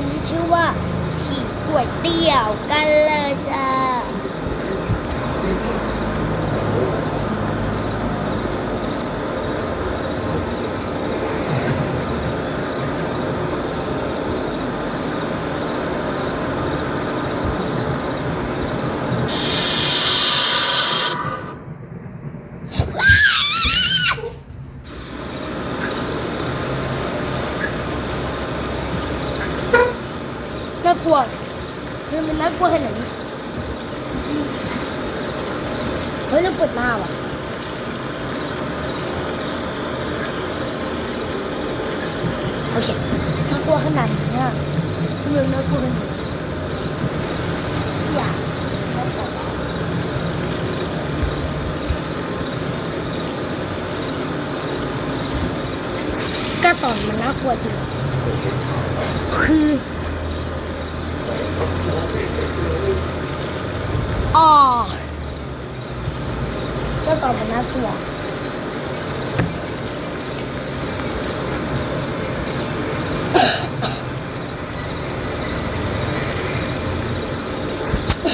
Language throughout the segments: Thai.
มที่ชื่อว่าขี่ก๋วยเตี๋ยวกันเลยจ้า น่ากลัวเฮ้ยมันน่ากลัวขนาดนี้เฮ้ยเราเปิดหน้าว่ะโอเคน่ากลัวขนาดนี้อะเมืองน่ากลัวขนาดนี้อย่าก็ตอนมันน่ากลัวจริงคืออ๋อก็ตอบมันน่ากลัว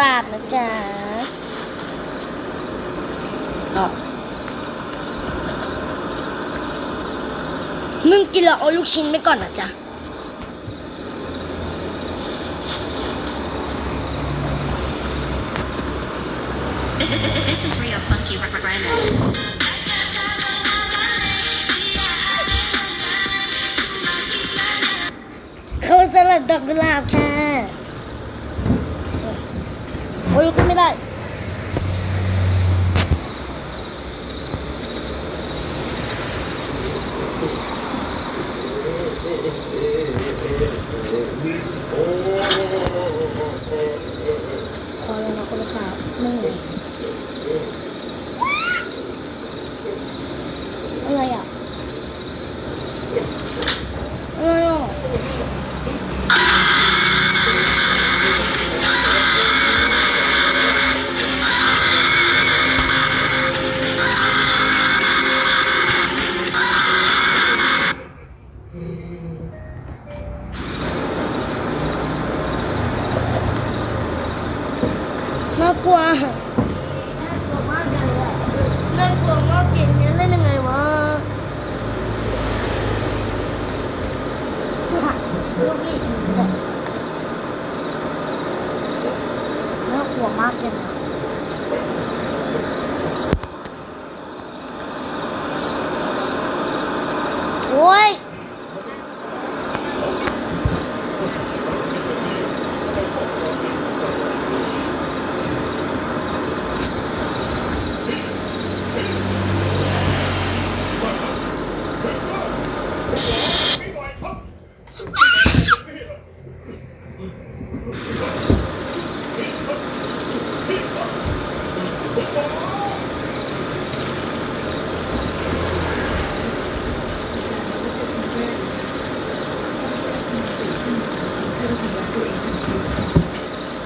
รับดอกกุหลาบนะจ๊ะก็มึงกินแล้วเอาลูกชิ้นไปก่อนนะจ๊ะ This is, this is, this is real funky remix ขอบคุณสำหรับดอกกุหลาบค่ะ โอ้ยลุก ค่ะลูกพี่น่ากลัวมากเลยนะโอ้ย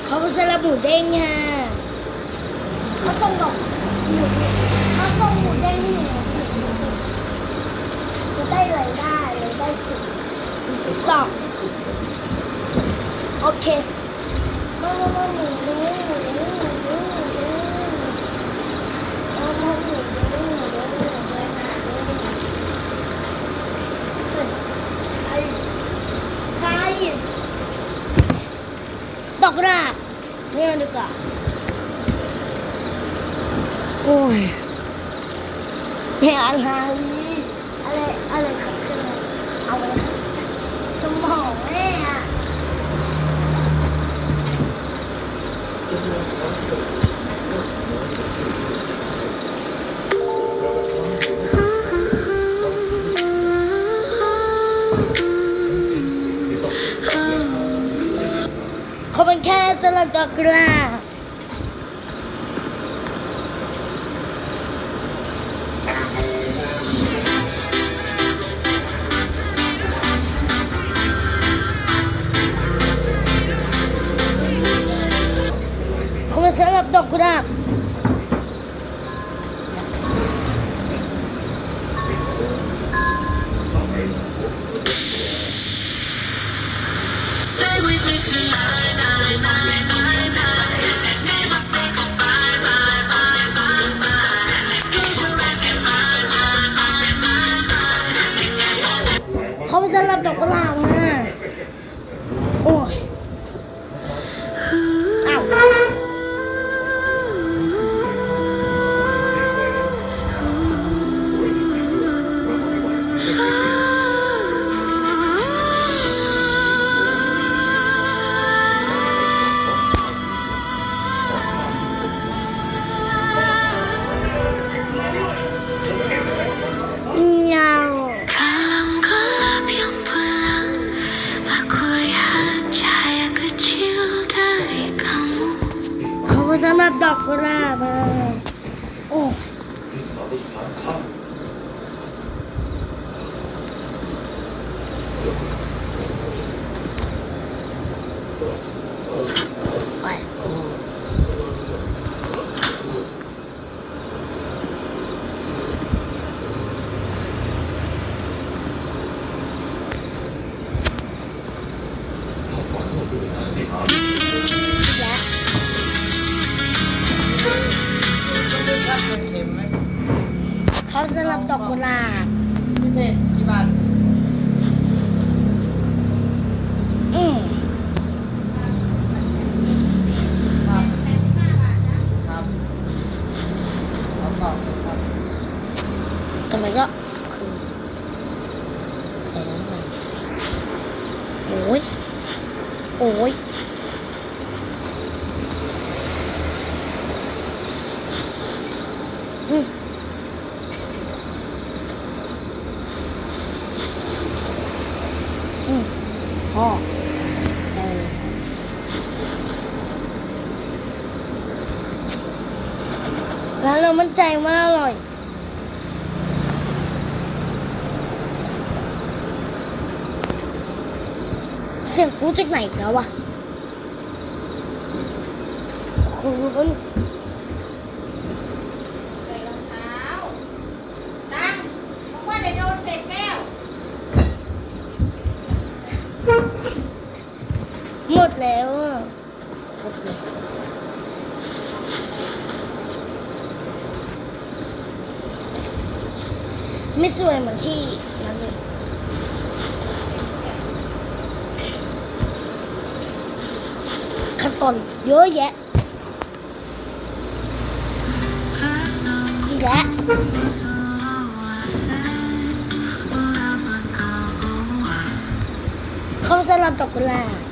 เขาเป็น สลับหมูเด้งค่ะเขาส่งดอกหมูเขาส่งหมูเด้งที่ไหนจะได้รายได้เลยได้สิตอบโอเคมามามาหมูเด้งหมูเด้งหมูเด้งหมูเด้งมามาหมูเด้หมูเด้งหมูเด้งหมูเด้งไอ้ไก่ดอกราบ นี่มันดีกว่า โอ้ยเนี่ยอะไรอะไรอะไรขับขึ้นมาเอาไว้สมองแม่อะ มันแค่สลับตะกล้าเขามาสลับดอกกร้า Thank you. กล่องครับทำไมก็คือใส่น้ำมันโอ้ยโอ้ย อืมอืมพ่อใส่ร้านเรามั่นใจว่าอร่อย เสียงกู จากไหนอีกแล้ววะคุณใส่รองเท้าตั้งบอกว่าเดี๋ยวโดนเศษแก้วหมดแล้วอะหมดเลยไม่สวยเหมือนที่นั่นเลยขั้น ตอนเยอะแยะแยะเขาสลับดอกกุหลาบ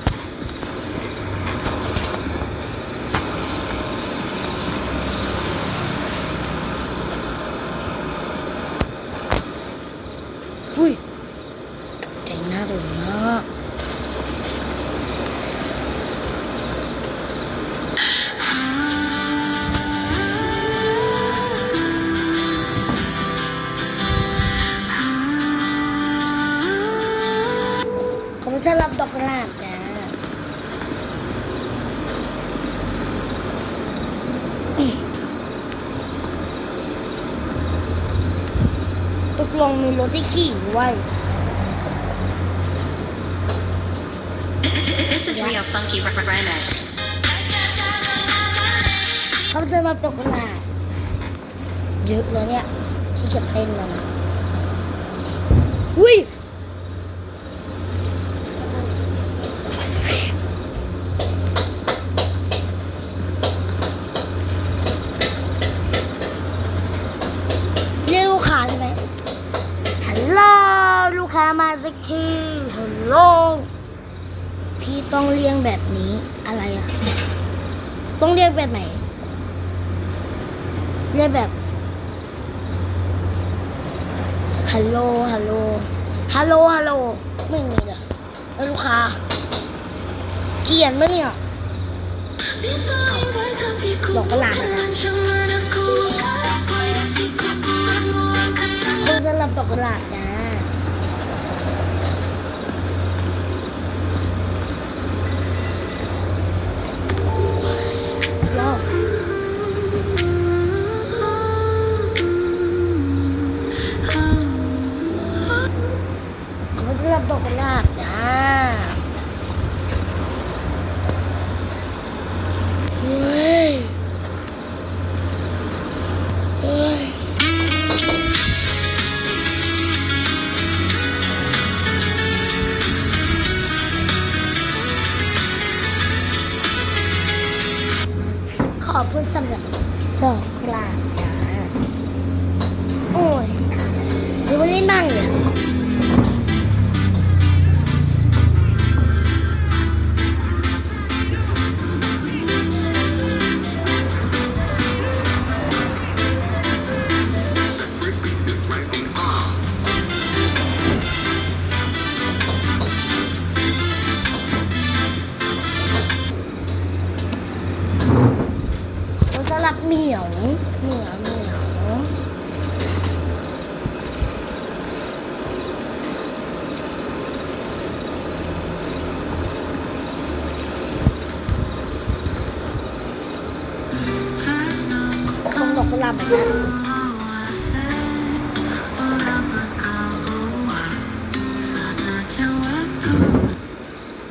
ตกลงมีรถที่ขี่ไว้ This is real funky remix. เขาจะมาตกหน้าเยอะเลยเนี่ยที่จะเต้นแล้วนะอุ้ยเรียกลูกค้าใช่ไหมฮัลโหลลูกค้ามาสักทีฮัลโหล พี่ต้องเรียงแบบนี้อะไรอะต้องเรียกแบบไหนเรียกแบบฮัลโหลฮัลโหลฮัลโหลฮัลโหลไม่มีเลยแล้วลูกค้าเขียนปะเนี่ยดอกกุหลาบอะนะคนสลับดอกกุหลาบจ้า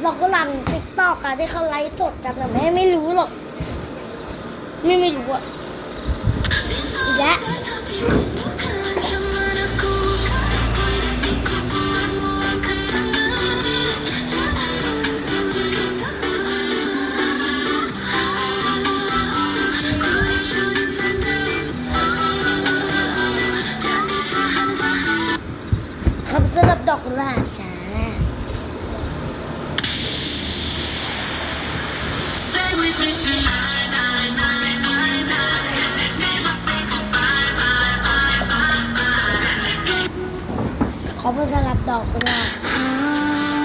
ดอกกุหลาบติ๊กตอกอะที่เขาไลฟ์สดกันแต่แม่ไม่รู้หรอก ไม่ไม่รู้อะอีกแล้วคำสำหรับดอกกุหลาบ ขอบคุณสำหรับดอกกุหลาบ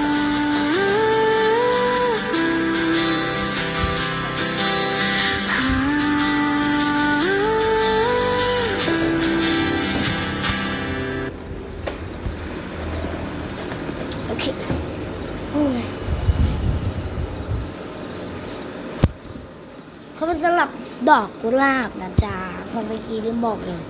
โอเคโอ้ยเขาเป็นสำหรับดอกกุหลาบนะจ๊ะคนเมื่อกี้ลืมบอกเลย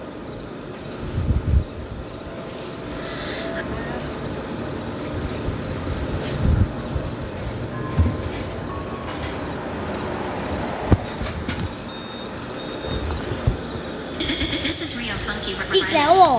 This is real funky อีกแล้วเหรอ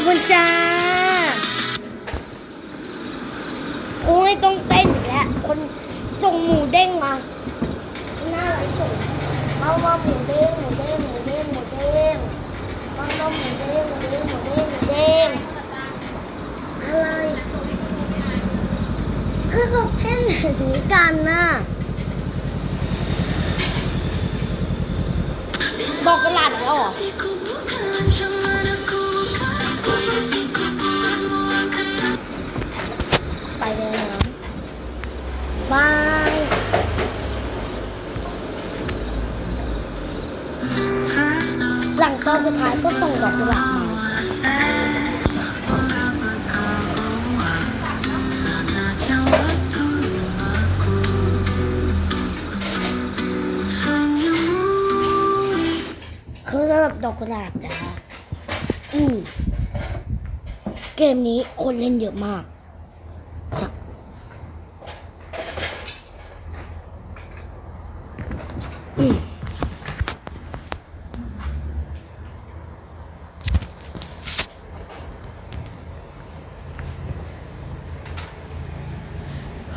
อบคุณจ้า โอ้ยต้องเต้นอีกแล้ว คนส่งหมูเด้งมา หน้าไรส่งมาว่าหมูเด้งหมูเด้งหมูเด้งหมูเด้งมาว่าหมูเด้งหมูเด้งหมูเด้งหมูเด้งอะไรคือเขาเต้นแบบนี้กันน่ะดอกกระหลาดแล้วเหรอ ไปเลยนะบายหลังตอนสุดท้ายก็ส่งดอกกุหลาบมาคือสำหรับดอกกุหลาบจ้ะอืม เกมนี้คนเล่นเยอะมาก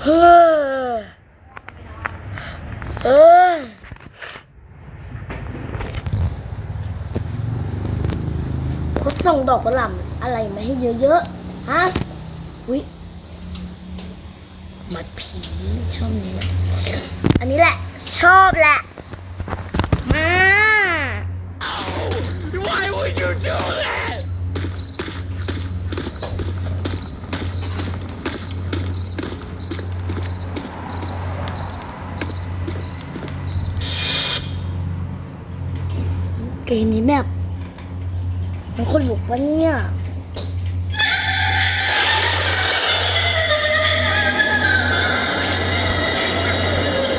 เฮ้อเออส่งดอกกระหล่ำ อะไรมาให้เยอะๆ ฮะวิมัดผีชอบนี้แหละอันนี้แหละ ชอบแหละ มา Why would you do that? เกมนี้แบบมันคนลุกวะเนี่ย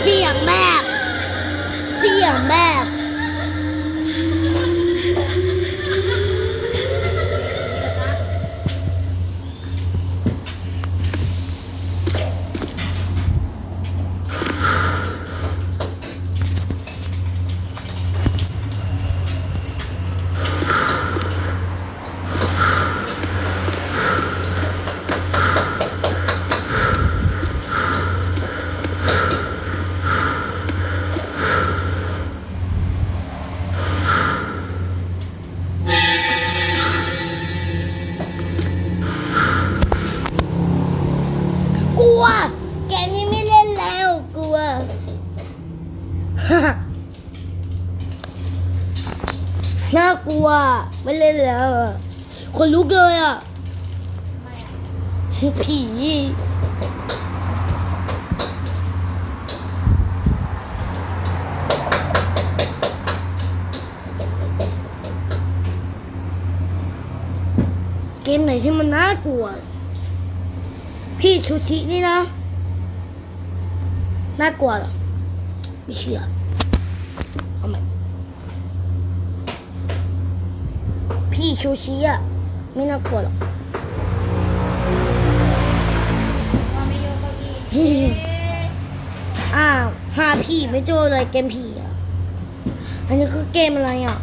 เสียงแบบ เสียงแบบ ไม่เล่นแล้วอะคนลุกเลยอะผีเกมไหนที่มันน่ากลัว พี่ชูชินี่นะ น่ากลัวเหรอไม่เชื่อ เอาใหม่พี่ชูชิอะไม่น่ากลัวหรอกว่าไม่โยกเก้าอี้อ้าวหาผีไม่เจอเลยเกมผีอะ อันนี้คือเกมอะไรอะ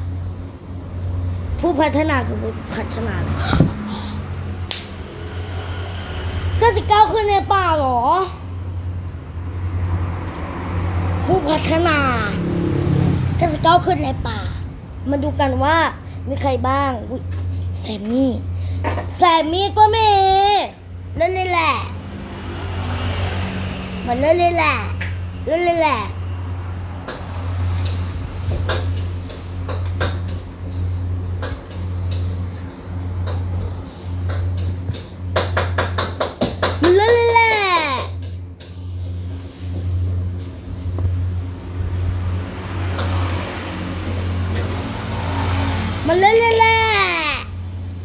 ผู้พัฒนาคือผู้พัฒนาเลยก็สิก้าวขึ้นในป่าเหรอ ผู้พัฒนาก็สิก้าวขึ้นในป่า มาดูกันว่า มีใครบ้างแซมมี่แซมมี่ก็มีเล่นเลยแหละมันนั่นเลยแหละเล่นเลยแหละ มันเล่นเลยแหละ มันเล่นเลยแหละ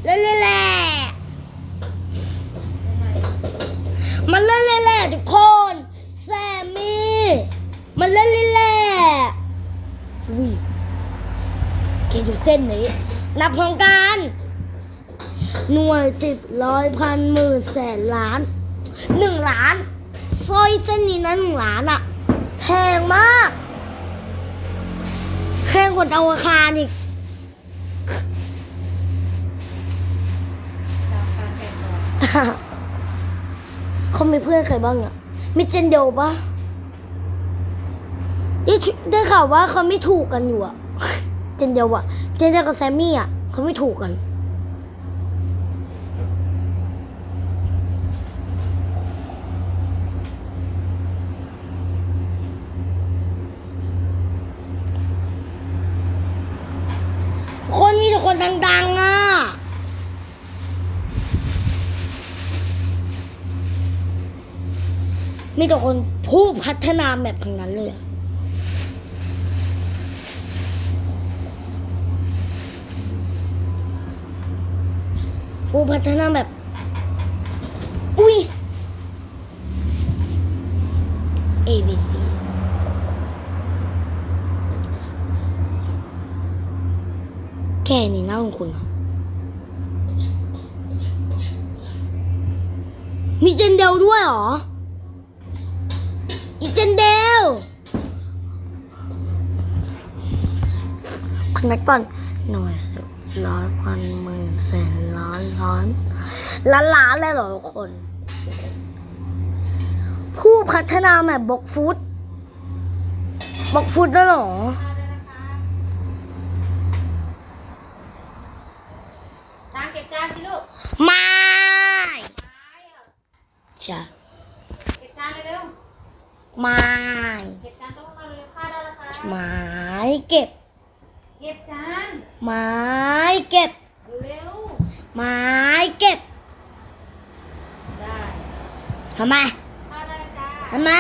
เล่นเลยแหละ มันเล่นเล่นแหละทุกคน แซมมี่ มันเล่นเล่นแหละอุ้ยเกดูเส้ นนี้ นับพร้อมกันหน่วยสิบร้อยพันหมื่นแสนล้านหนึ่งล้านสร้อยเส้นนี้นะหนึ่งล้านอะแพงมากแพงกว่าดาวอังคารอีกดาวการแข่งขันเขามีเพื่อนใครบ้างอะมีเจนเดียวปะได้ข่าวว่าเขาไม่ถูกกันอยู่อะเจนเดียวอะ เจนเดียวกับแซมมี่อะเขาไม่ถูกกัน คนมีแต่คนดังๆอะมีแต่คนผู้พัฒนาแมปทั้งนั้นเลยอะ ผู้พัฒนาแบบ อุ้ย A B C แค่นี้น่าของคุณมีเจนเดลด้วยหรอ อีเจนเดลคนนักก่อนหน่วย ร้อยพันหมื่นแสนล้านล้านล้านล้านเลยหรอทุกคน ผู้พัฒนาแมปบล็อกฟุตบล็อกฟุตด้วหรอไม่เก็บจานต้ะไม่ไม่เก็บ เก็บจานไม้เก็บ เร็วไม้เก็บ ได้ทำไมทำไม